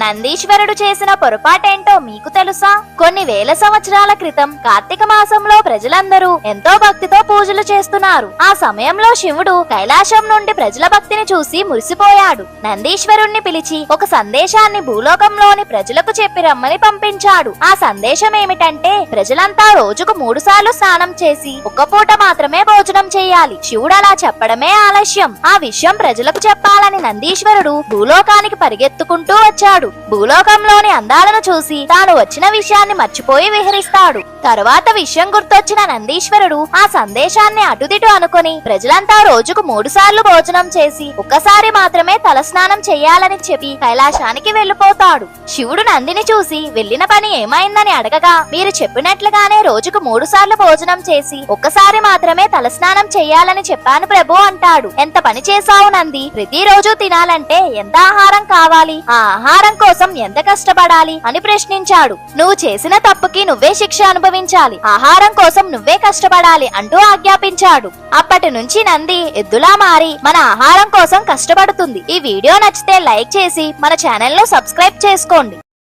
నందీశ్వరుడు చేసిన పొరపాటేంటో మీకు తెలుసా? కొన్ని వేల సంవత్సరాల క్రితం కార్తీక మాసంలో ప్రజలందరూ ఎంతో భక్తితో పూజలు చేస్తున్నారు. ఆ సమయంలో శివుడు కైలాసం నుండి ప్రజల భక్తిని చూసి మురిసిపోయాడు. నందీశ్వరుణ్ణి పిలిచి ఒక సందేశాన్ని భూలోకంలోని ప్రజలకు చెప్పి రమ్మని పంపించాడు. ఆ సందేశం ఏమిటంటే ప్రజలంతా రోజుకు మూడు సార్లు స్నానం చేసి ఒక పూట మాత్రమే భోజనం చేయాలి. శివుడు అలా చెప్పడమే ఆలస్యం. ఆ విషయం ప్రజలకు చెప్పాలని నందీశ్వరుడు భూలోకానికి పరిగెత్తుకుంటూ వచ్చాడు. భూలోకంలోని అందాలను చూసి తాను వచ్చిన విషయాన్ని మర్చిపోయి విహరిస్తాడు. తరువాత విషయం గుర్తొచ్చిన నందీశ్వరుడు ఆ సందేశాన్ని అటుదిటు అనుకుని ప్రజలంతా రోజుకు మూడు సార్లు భోజనం చేసి ఒక్కసారి మాత్రమే తలస్నానం చేయాలని చెప్పి కైలాసానికి వెళ్ళిపోతాడు శివుడు నందిని చూసి వెళ్ళిన పని ఏమైందని అడగగా మీరు చెప్పినట్లుగానే రోజుకు మూడు సార్లు భోజనం చేసి ఒక్కసారి మాత్రమే తలస్నానం చేయాలని చెప్పాను ప్రభు అంటాడు. ఎంత పని చేశావు నంది? ప్రతిరోజు తినాలంటే ఎంత ఆహారం కావాలి? ఆ ఆహారం కోసం ఎంత కష్టపడాలి అని ప్రశ్నించాడు. నువ్వు చేసిన తప్పుకి నువ్వే శిక్ష అనుభవించాలి. ఆహారం కోసం నువ్వే కష్టపడాలి అంటూ ఆజ్ఞాపించాడు. అప్పటి నుంచి నంది ఎద్దులా మారి మన ఆహారం కోసం కష్టపడుతుంది. ఈ వీడియో నచ్చితే లైక్ చేసి మన ఛానల్ను సబ్స్క్రైబ్ చేసుకోండి.